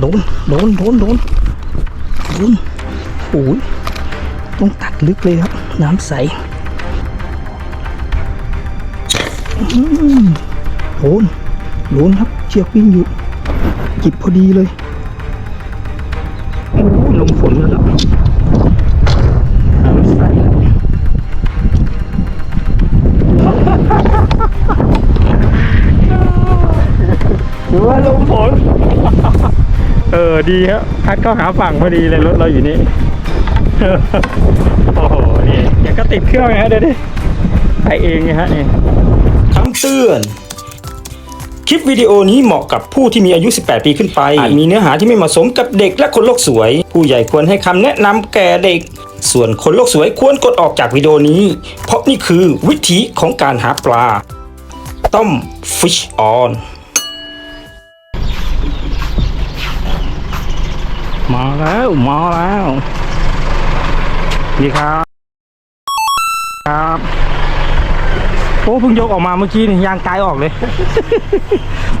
โดน โดน โดน โดน โดนโอ้ยต้องตัดลึกเลยครับ น้ำใสโดน โดนครับ เชือกวิ่งอยู่จิบพอดีเลยโอ้ยลมฝนแล้วล่ะน้ำใสแล้วหรือว่าลมฝน เออดีครับพัดเข้าหาฝั่งพอดีเลยรถเราอยู่นี่โอ้โหนี่เดี๋ยวก็ติดเครื่องไงฮะเดี๋ยวดิไปเองไงฮะนี่คำเตือน คลิปวิดีโอนี้เหมาะกับผู้ที่มีอายุ 18 ปีขึ้นไป อาจมีเนื้อหาที่ไม่เหมาะสมกับเด็กและคนโลกสวย ผู้ใหญ่ควรให้คำแนะนำแก่เด็ก ส่วนคนโลกสวยควรกดออกจากวิดีโอนี้ เพราะนี่คือวิธีของการหาปลาต้ม fish on มาแล้วมาแล้วดีครับ ครับ โอ้เพิ่งยกออกมาเมื่อกี้นี่ยางกายออกเลย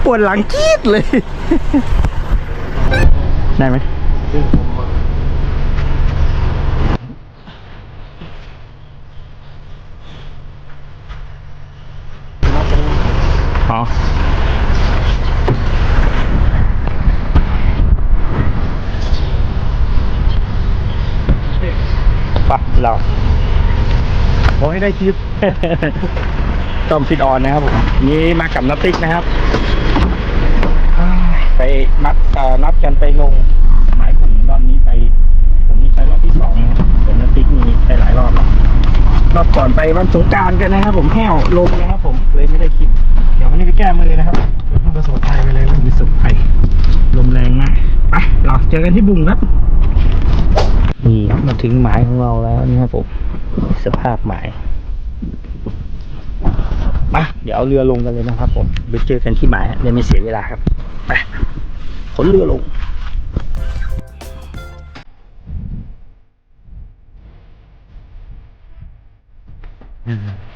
ปวดหลังจี๊ดเลย ได้ไหมอ๋อ เราขอให้ได้คลิป ต้มฟิตออนนะครับผมนี่มากับนัตติ๊กนะครับ ไปนัดเอ่อนัดกันไปลง หมายผมรอบนี้ไป ผมนี่ไปรอบที่สองนะครับส่วนนัตติ๊กมีไปหลายรอบแล้วรอบก่อนไปวันสงกรารกันนะครับผมแห้วลมนะครับผมเลยไม่ได้คลิป เดี๋ยววันนี้ไปแก้มือเลยนะครับต้องประสบภัยไปเลยนะมีสุขภัยลมแรงมากไปเราเจอกันที่บุงครับ นี่มาถึงหมายของเราแล้วนี่ครับผมสภาพหมายมาเดี๋ยวเอาเรือลงกันเลยนะครับผมไปเจอกันที่หมายเดี๋ยวไม่เสียเวลาครับไปขนเรือลงม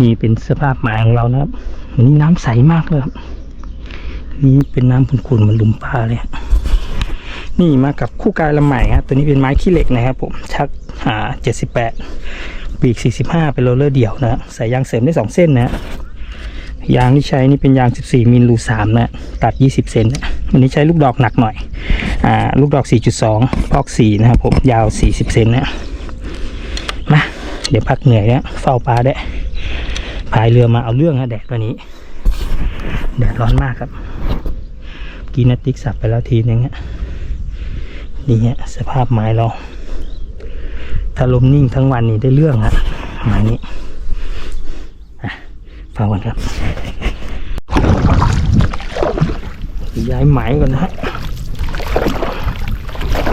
นี่เป็นสภาพหมาของเรานะครับวันนี้น้ำใสมากเลยครับ นี่เป็นน้ำขุ่นๆเหมันลุมปลาเลยนี่มากับคู่กายลำใหม่ครับตัวนี้เป็นไม้ขี้เหล็กนะครับผมชักหาเจ็ดสิบแปดปีกสี่สิบห้าเป็นโรลเลอร์เดี่ยวนะใส่ยางเสริมได้สองเส้นนะฮะยางที่ใช้นี่เป็นยางสิบสี่มิลรูสามนะตัดยี่สิบเซนนะวันนี้ใช้ลูกดอกหนักหน่อยอ่าลูกดอกสี่จุดสองพอกสี่นะครับผมยาวสี่สิบเซนนะมาเดี๋ยวพักเหนื่อยแล้วเฝ้าปลาได้ พายเรือมาเอาเรื่องฮะแดดวันนี้ แดดร้อนมากครับ กีนัตติกสับไปแล้วทีนึงฮะนี่ฮะสภาพไม้เราถ้าลมนิ่งทั้งวันนี่ได้เรื่องฮะไม้นี้อะฟังก่อนครับย้ายไม้ก่อนนะฮะ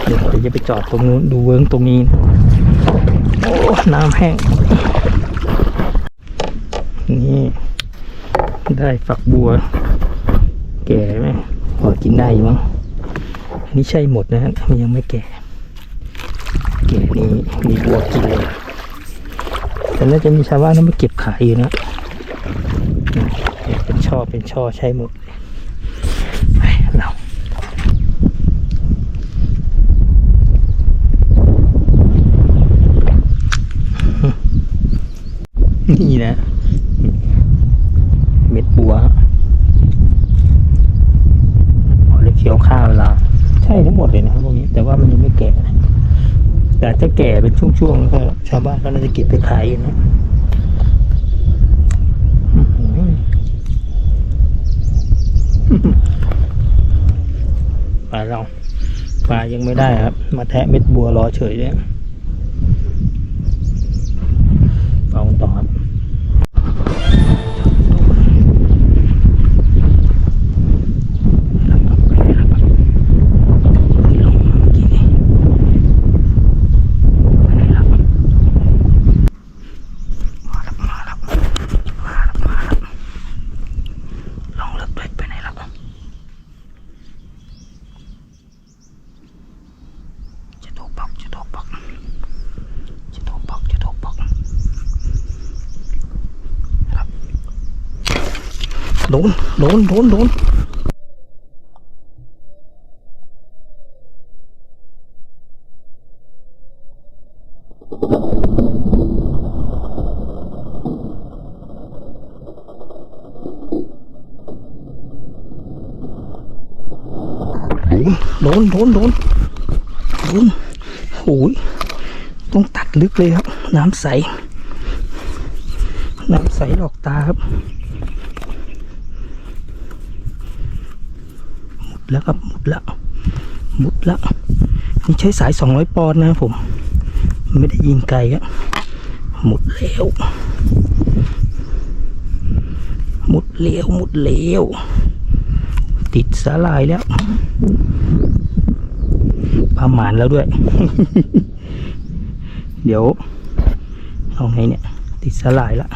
เดี๋ยวจะไปจอดตรงนู้นดูเวิร์งตรงนี้นะโอ้ น้ำแห้ง นี่ ได้ฝักบัว แก่ไหมพอกินได้อยู่มั้งอันนี้ใช่หมดนะฮะมันยังไม่แก่ แก่นี่มีบัวกินเลยแต่น่าจะมีชาวบ้านนั้นมาเก็บขายอยู่นะเป็นช่อเป็นช่อใช่หมดเลยไปเรานี่นะ เม็ดบัวพอได้เคี้ยวข้าวเวลาใช่ทั้งหมดเลยนะครับพวกนี้ แต่ว่ามันยังไม่แก่นะแต่ถ้าแก่เป็นช่วงๆแล้วก็ชาวบ้านก็น่าจะเก็บไปขายนะปลาเราปลายังไม่ได้ครับ มาแทะเม็ดบัวรอเฉยเลยเอาต่อครับ ลองเลิกเล็กไปไหนแล้วจะโดบอกจะโดบอกจะโดบอกจะโดบอกครับโด นโดนโดนโดนโดนโดนโดนโดนโอ้ยต้องตัดลึกเลยครับ น้ำใส น้ำใสหลอกตาครับ หมด แล้วครับหมดแล้วหมดแล้วนี่ใช้สาย 200 ปอนด์นะผม ไม่ได้ยิงไกลอะหมดแล้วหมดแล้วหมดแล้วติดสาลายแล้วปลาหมานแล้วด้วย เดี๋ยวเอาไงเนี่ย ติดสาลายละ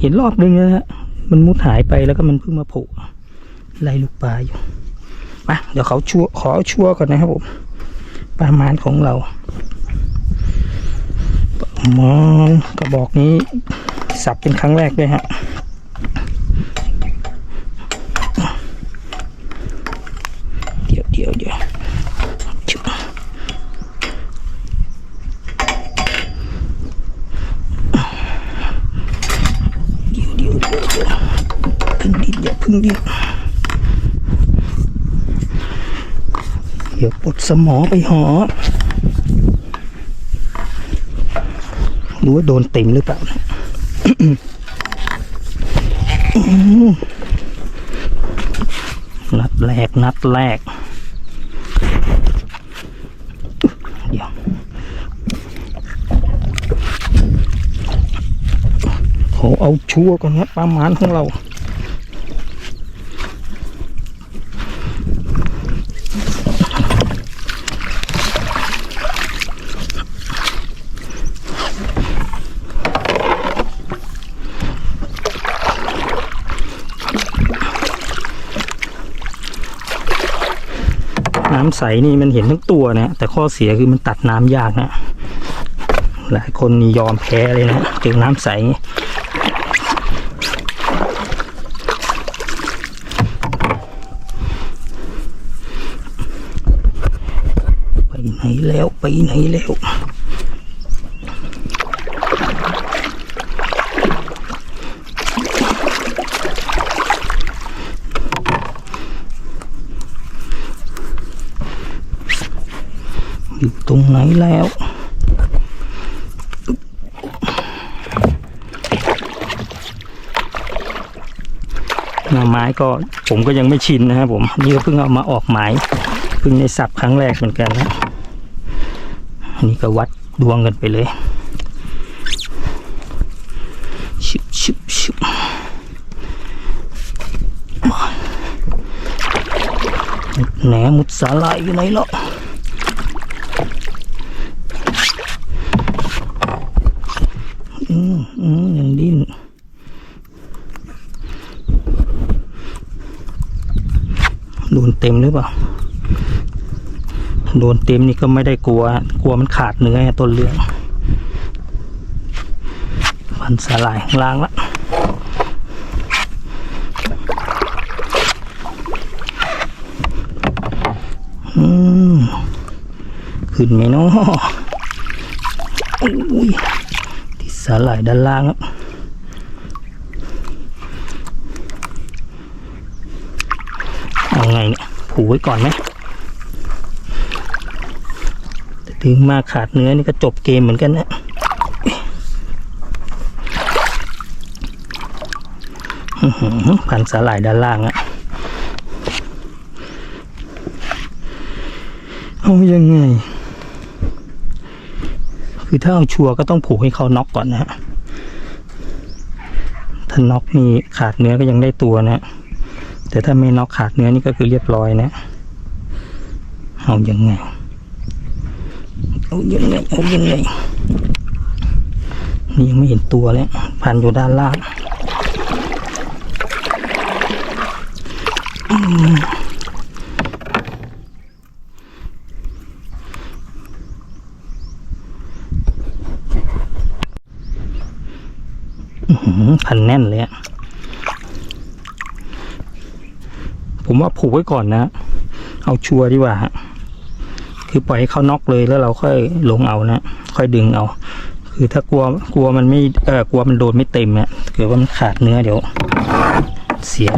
เห็นรอบนึงแล้วนะฮะมันมุดหายไปแล้วก็มันเพิ่งมาโผล่ ไล่ลูกปลาอยู่มาเดี๋ยวเขาชัวขอชัวก่อนนะครับผมปลาหมานของเรามานกระบอกนี้ สับเป็นครั้งแรกด้วยฮะเดี๋ยวเดี๋ยวเดี๋ยวชุบเดี๋ยวเดี๋ยวเดี๋ยวเดี๋ยวพึ่งดินอย่าพึ่งดิน ดี๋ยวปลดสมอไปหอรู้ว่าโดนเต็มหรือเปล่านะนัดแรก นัดแรก เดี๋ยว ขอเอาชัวร์ก่อนครับปลาหมานของเรา น้ำใสนี่มันเห็นทั้งตัวนะแต่ข้อเสียคือมันตัดน้ำยากนะหลายคนนี่ยอมแพ้เลยนะเจอน้ำใสงี้ไปไหนแล้วไปไหนแล้ว อยู่ ตรงไหนแล้ว หน่อไม้ก็ผมก็ยังไม่ชินนะครับผม นี่ก็เพิ่งเอามาออกหมายเพิ่งได้สับครั้งแรกเหมือนกันนะอันนี้ก็วัดดวงกันไปเลยชุบชุบชุบแหนมุดสาลายอยู่ไหนเนาะอืมอืมยังดิ้น โดน เต็มหรือเปล่า โดนเต็มนี่ก็ไม่ได้กลัว กลัวมันขาดเนื้อต้นเรื่องฟันสลายข้างล่างละอืมขึ้นไหมเนาะอุ้ยติดสลายด้านล่างครับ ผูไว้ก่อนไหมถึงมาขาดเนื้อนี่ก็จบเกมเหมือนกันนะหันสาหร่ายด้านล่างอะเอายังไง คือถ้าเอาชัวร์ก็ต้องผูกให้เขาน็อกก่อนนะฮะ ถ้าน็อกนี่ขาดเนื้อก็ยังได้ตัวนะ แต่ถ้าไม่น็อกขาดเนื้อนี่ก็คือเรียบร้อยนะเอายังไงเอายังไงเอายังไงนี่ยังไม่เห็นตัวเลยพันอยู่ด้านล่างอืมอื้อหือพันแน่นเลยอะ ผมว่าผูกไว้ก่อนนะ เอาชัวร์ดีกว่าฮะคือปล่อยให้เขาน็อกเลยแล้วเราค่อยลงเอานะค่อยดึงเอา คือถ้ากลัวกลัวมันไม่เออกลัวมันโดนไม่เต็มเนี่ยเกิดว่ามันขาดเนื้อเดี๋ยว เสีย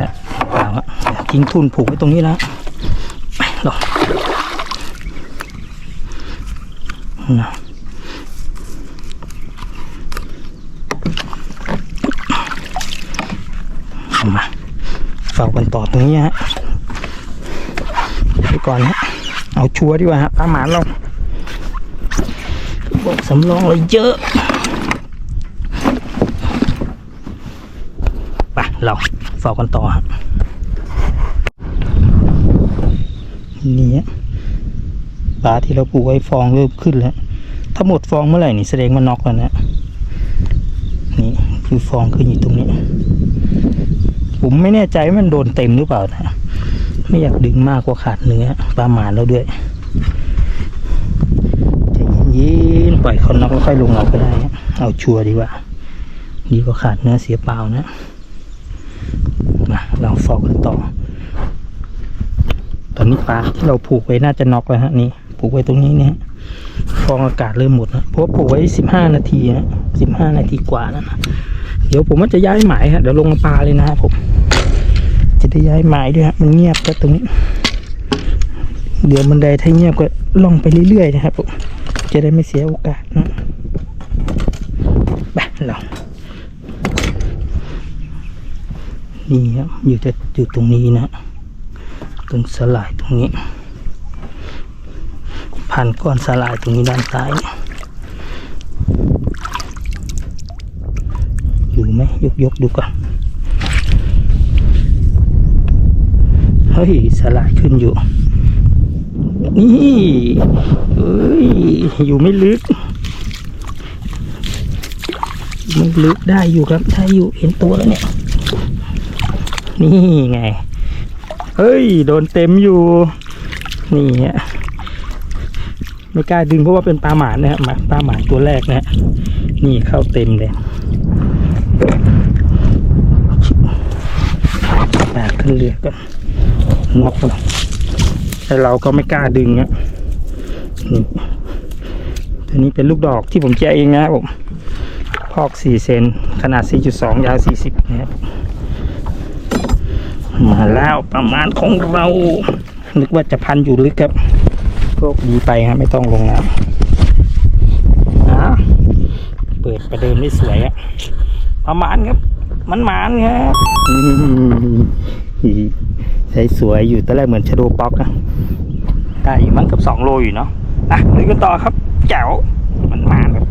เปล่าอะทิ้งทุนผูกไว้ตรงนี้แล้วไปลองนะเอามา เฝ้ากันต่อตรงนี้ฮะไปก่อนฮะเอาชัวร์ดีกว่าฮะปลาหมานเราบอกสำรองเราเยอะไปเราเฝ้ากันต่อฮะนี่ปลาที่เราปลูกไว้ฟองเริ่มขึ้นแล้วถ้าหมดฟองเมื่อไหร่นี่แสดงว่าน็อกแล้วนะนี่คือฟองขึ้นอยู่ตรงนี้ ผมไม่แน่ใจมันโดนเต็มหรือเปล่านะไม่อยากดึงมากกว่าขาดเนื้อปลาหมานแล้วด้วยจเย็นๆปล่อยเขาน็อกแล้วค่อยลงเราก็ได้ เอาชัวร์ดีกว่าดีกว่าขาดเนื้อเสียเปล่านะมาเราเฝ้ากันต่อ ตอนนี้ปลาที่เราผูกไว้น่าจะน็อกแล้วฮะนี่ผูกไว้ตรงนี้เนี่ยฟองอากาศเริ่มหมดนะเพราะผูกไว้สิบห้านาทีฮะสิบห้านาทีกว่านะเดี๋ยวผมว่าจะย้ายหมายฮะเดี๋ยวลงมาปลาเลยนะครับผม จะย้ายหมายด้วยฮะมันเงียบก็ตรงนี้ เดี๋ยวบันไดถ้าเงียบก็ล่องไปเรื่อยๆนะครับผมจะได้ไม่เสียโอกาสนะไปเรานี่ครับอยู่จะอยู่ตรงนี้นะตรงสลายตรงนี้พันก้อนสลายตรงนี้ด้านซ้ายอยู่ไหมยกยกๆดูก่อน เฮ้ยสลายขึ้นอยู่ นี่เอ้ยอยู่ไม่ลึกไม่ลึกได้อยู่ครับได้อยู่เห็นตัวแล้วเนี่ย นี่ไง เฮ้ย โดนเต็มอยู่ นี่ฮะไม่กล้าดึงเพราะว่าเป็นปลาหมานนะครับมาปลาหมานตัวแรกนะฮะนี่เข้าเต็มเลยแบกขึ้นเรือกัน น็อกแล้วแต่เราก็ไม่กล้าดึงอะนี่ตัวนี้เป็นลูกดอกที่ผมแกะเองนะครับผมพอก 4 เซนขนาด 4.2 ยาว 40 นะครับ มาแล้วประมาณของเรา นึกว่าจะพันอยู่ลึกครับโชคดีไปฮะไม่ต้องลงน้ำอะเปิดประเดิมได้สวยอะประมาณครับ มันหมานครับ สวยอยู่ตอนแรกเหมือนชะโดป๊อกนะได้อยู่มั้งกับสองโลอยู่เนาะนะลุยกันต่อครับแจ๋วมันมาครับ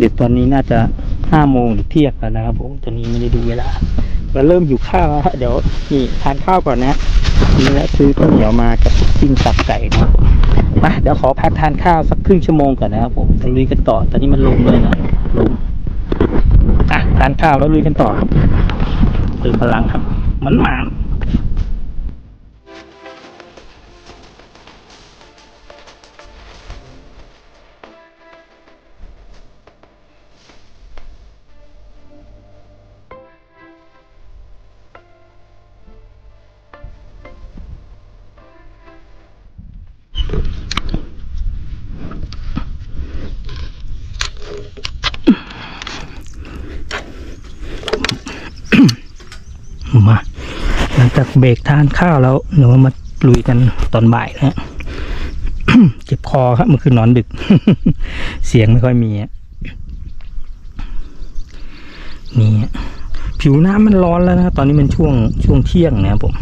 เดี๋ยวตอนนี้น่าจะห้าโมงหรือเที่ยงแล้วนะครับผมตอนนี้ไม่ได้ดูเวลาเราเริ่มอยู่ข้าวแล้วเดี๋ยวนี่ทานข้าวก่อนนะนี่แหละซื้อข้าวเหนียวมากับปิ้งตับไก่นะมาเดี๋ยวขอพักทานข้าวสักครึ่งชั่วโมงก่อนนะครับผมจะลุยกันต่อตอนนี้มันลงเลยนะลงอะทานข้าวแล้วลุยกันต่อเติมพลังครับ มันหมา เบรกทานข้าวแล้วเดี๋ยวมาลุยกันตอนบ่ายนะฮะเจ็บคอครับเมื่อคืนนอนดึก เสียงไม่ค่อยมีอะนี่อะผิวน้ำมันร้อนแล้วนะตอนนี้มันช่วงช่วงเที่ยงนะครับผม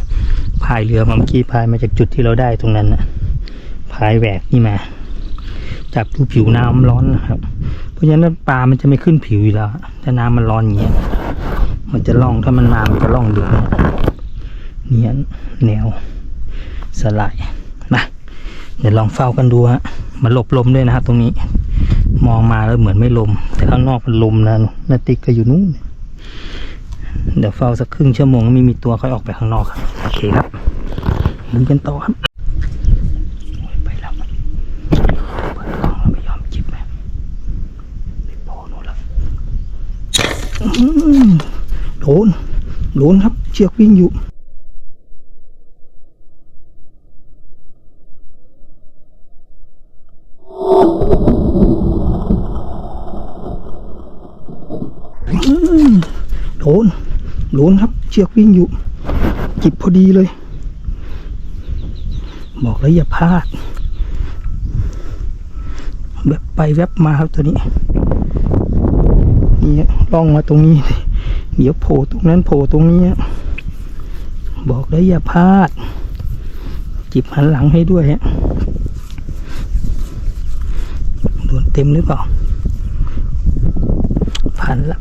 พายเรือมาเมื่อกี้พายมาจากจุดที่เราได้ตรงนั้นนะพายแหวกนี่มา จับดูผิวน้ำมันร้อนนะครับ เพราะฉะนั้นปลามันจะไม่ขึ้นผิวอยู่แล้วถ้าน้ำมันร้อนอย่างเงี้ยมันจะล่องถ้ามันมามันจะล่องดึกนะ เนี่ยแนวสลายนะเดี๋ยวลองเฝ้ากันดูฮะมันหลบลมด้วยนะครับตรงนี้ มองมาแล้วเหมือนไม่ลม แต่ข้างนอกมันลมนะนาติกก็อยู่นู่นเดี๋ยวเฝ้าสักครึ่งชั่วโมงไม่มีตัวค่อยออกไปข้างนอกครับโอเคครับลุยกันต่อครับโอ้ยไปแล้วเปิดกล้องแล้วไม่ยอมจิบเลยไปโผล่นู่นแล้วโดนโดนครับ เชือกวิ่งอยู่ อืม โดนโดนครับ เชือกวิ่งอยู่ จิบพอดีเลย บอกแล้วอย่าพลาดแบบไปแวบมาครับตัวนี้นี่ล่องมาตรงนี้ เดี๋ยวโผล่ตรงนั้นโผล่ตรงนี้ บอกแล้วอย่าพลาด จิบหันหลังให้ด้วยฮะโดนเต็มหรือเปล่า ผ่านละ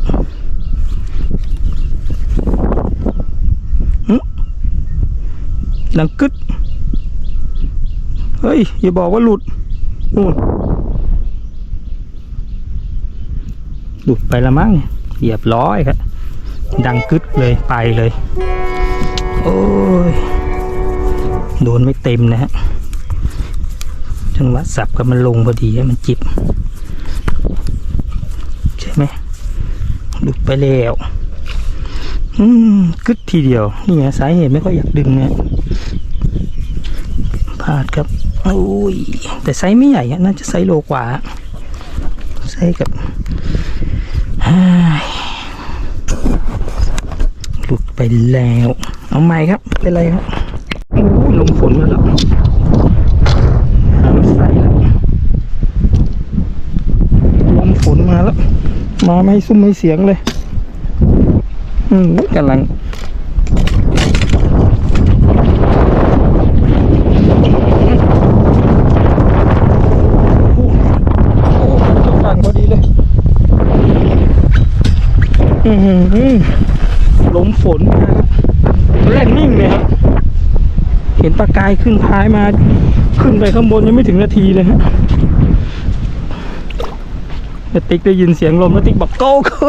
ดังกึด เฮ้ย อย่าบอกว่าหลุดนู่นหลุดไปละมั้งเหยียบร้อยครับ ดังกึดเลยไปเลย โอ้ย โดนไม่เต็มนะฮะ จังหวะสับกับมันลงพอดีให้มันจิบ ใช่ไหมหลุดไปแล้ว อืมกึดทีเดียว นี่ไงสายเหตุไม่ค่อยอยากดึงเนะพลาดครับโอ้ยแต่ไซส์ไม่ใหญ่อะน่าจะไซส์โลกว่าไซส์กับหลุดไปแล้ว เอาใหม่ครับ เป็นไรครับโอ้ยลมฝนมาแล้วน้ำใสแล้วลมฝนมาแล้ว มาไม่ให้ซุ้มไม่เสียงเลย อืมกำลังโอ้โอ้จะฝั่งพอดีเลยอือหือลมฝนมาครับแรกนิ่งเลยครับ เห็นปลากายขึ้นท้ายมา ขึ้นไปข้างบนยังไม่ถึงนาทีเลยฮะ ต่ติ๊กได้ยินเสียงลมแล้วติ๊กบอกโก้โก้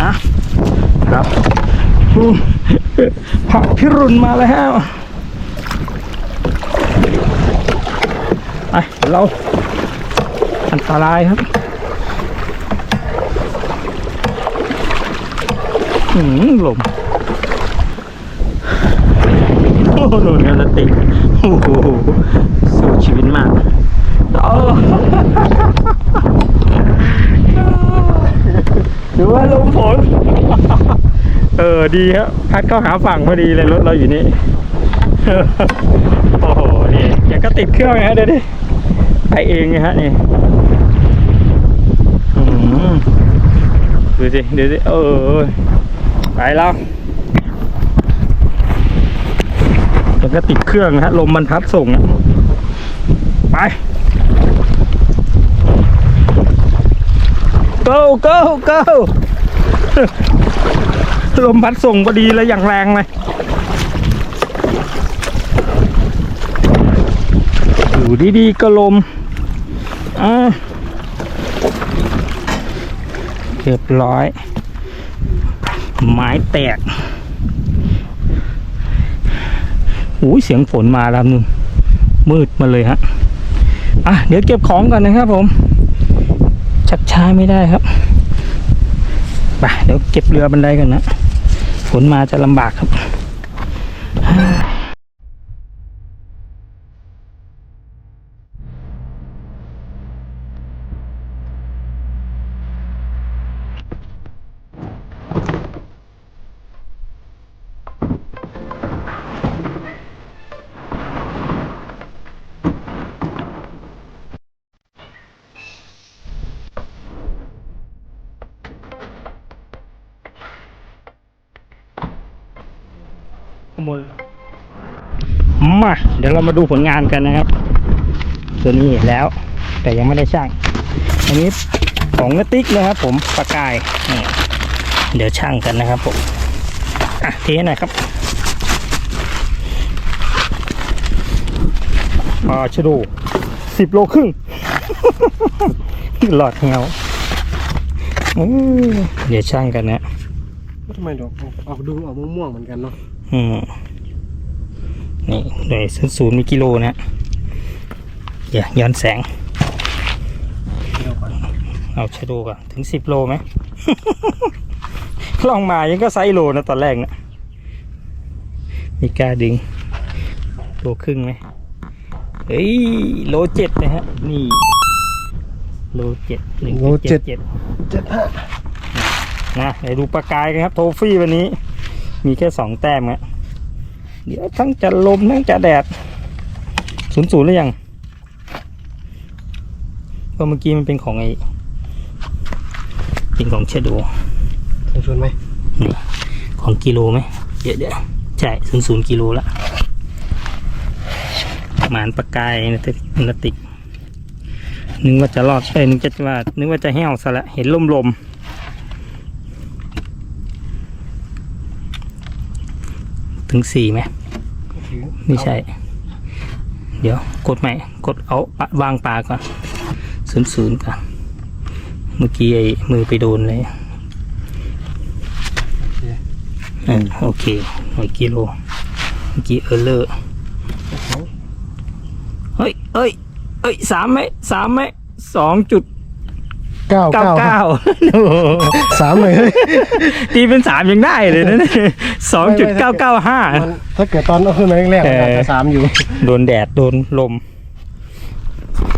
อะครับอืมพระพิรุณมาแล้วไปเราอันตรายครับหืมลมโอ้โหโดนกันละติโอ้โหสู้ชีวิตมากโอ้ดูว่าลมฝนเออดีครับพัดเข้าหาฝั่งพอดีเลยรถเราอยู่นี่โอ้โหนี่ยังก็ติดเครื่องไงฮะเดี๋ยวดิไปเองไงฮะนี่ดูสิดูสิเออไปแล้วยัง ก็ติดเครื่องฮะลมมันพัดส่งไป go go go ลมพัดส่งพอดีเลยอย่างแรงเลยอยู่ดีๆก็ลมอ่าเรียบร้อย ไม้แตก หูยเสียงฝนมาแล้วนึงมืดมาเลยฮะอะเดี๋ยวเก็บของก่อนนะครับ ผมชักช้าไม่ได้ครับไปเดี๋ยวเก็บเรือบันไดกันนะฝนมาจะลำบากครับ เดี๋ยวเรามาดูผลงานกันนะครับ ตัวนี้เห็นแล้ว แต่ยังไม่ได้ช่าง อันนี้ของนติ๊กนะครับ ผมปากกายนี่เดี๋ยวช่างกันนะครับผมอะเทหน่อยครับปลาชะโดสิบโลครึ่งหลอดเหี่ยวอื้อเดี๋ยวช่างกันนะทำไมดอกออกออกดูออกม่วงๆเหมือนกันเนาะอืม นี่หน่วยศูนย์ศูนย์มีกิโลนะอย่าย้อนแสงเดี๋ยวก่อนเอาชะโดก่อนถึงสิบโลไหม ลองมายังก็ไซส์โลนะตอนแรกนะมีกล้าดึงโลครึ่งไหมเฮ้ยโลเจ็ดนะฮะ นี่ โลเจ็ดหนึ่งเจ็ดเจ็ดเจ็ดห้านะเดี๋ยวดูปลากายกันครับ โทฟี่วันนี้ มีแค่สองแต้มครับ เดี๋ยวทั้งจะลมทั้งจะแดดศูนย์ศูนย์หรือยังเพราะเมื่อกี้มันเป็นของไอเป็นของเชดโดถึงชวนไหมนี่ของกิโลไหมเดี๋ยวเดี๋ยวใช่ศูนย์ศูนย์กิโลละหมานปลากายนะตินติกนึกว่าจะรอดเอ้ยนึกจะว่านึกว่าจะแห้วซะละเห็นลมลม ถึงสี่ไหมถึงไม่ใช่ เดี๋ยวกดใหม่ กดเอาปะวางปลาก่อนศูนย์ศูนย์ก่อน เมื่อกี้ไอ้มือไปโดนเลยอ่าโอเคหน่วยกิโลเมื่อกี้เออเลอร์เฮ้ยเอ้ยเอ้ยสามไหมสามไหมสองจุด เก้าเก้าเก้าเก้าสามเลยเฮ้ยตีเป็นสามยังได้เลยนะสองจุดเก้าเก้าห้ามันถ้าเกิดตอนเอาขึ้นมาแรกๆมันอาจจะสามอยู่ โดนแดดโดนลม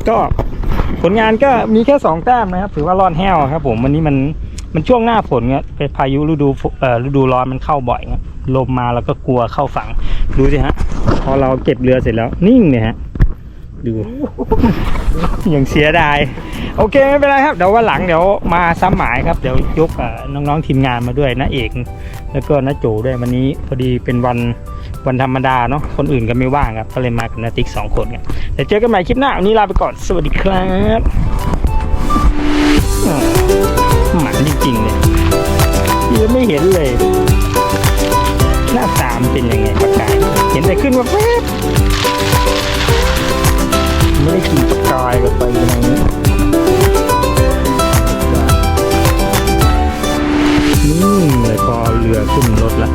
ก็ผลงานก็มีแค่สองแต้มนะครับ ถือว่ารอดแห้วครับผมวันนี้มันมันช่วงหน้าฝนเงี้ยเป็นพายุฤดูฝเอ่อฤดูร้อนมันเข้าบ่อยเงี้ยลมมาแล้วก็กลัวเข้าฝั่งดูสิฮะ พอเราเก็บเรือเสร็จแล้วนิ่งเนี่ยฮะ ดูย่างเสียดาย โอเคไม่เป็นไรครับ เดี๋ยววันหลังเดี๋ยวมาซ้ำหมายครับ เดี๋ยวยกน้องๆทีมงานมาด้วยนะเอกแล้วก็น้าโจด้วยวันนี้พอดีเป็นวันวันธรรมดาเนาะคนอื่นก็ไม่ว่างครับ ก็เลยมากับนาติ๊กสองคนครับเดี๋ยวเจอกันใหม่คลิปหน้าวันนี้ลาไปก่อนสวัสดีครับหมันจริงๆเลยยังไม่เห็นเลย หน้าตามเป็นยังไงปากกายเห็นแต่ขึ้นมาแป๊บ ไม่ได้ขี่สกายกันไปยังไงนี่นี่เลยพอเรือขึ้นรถละ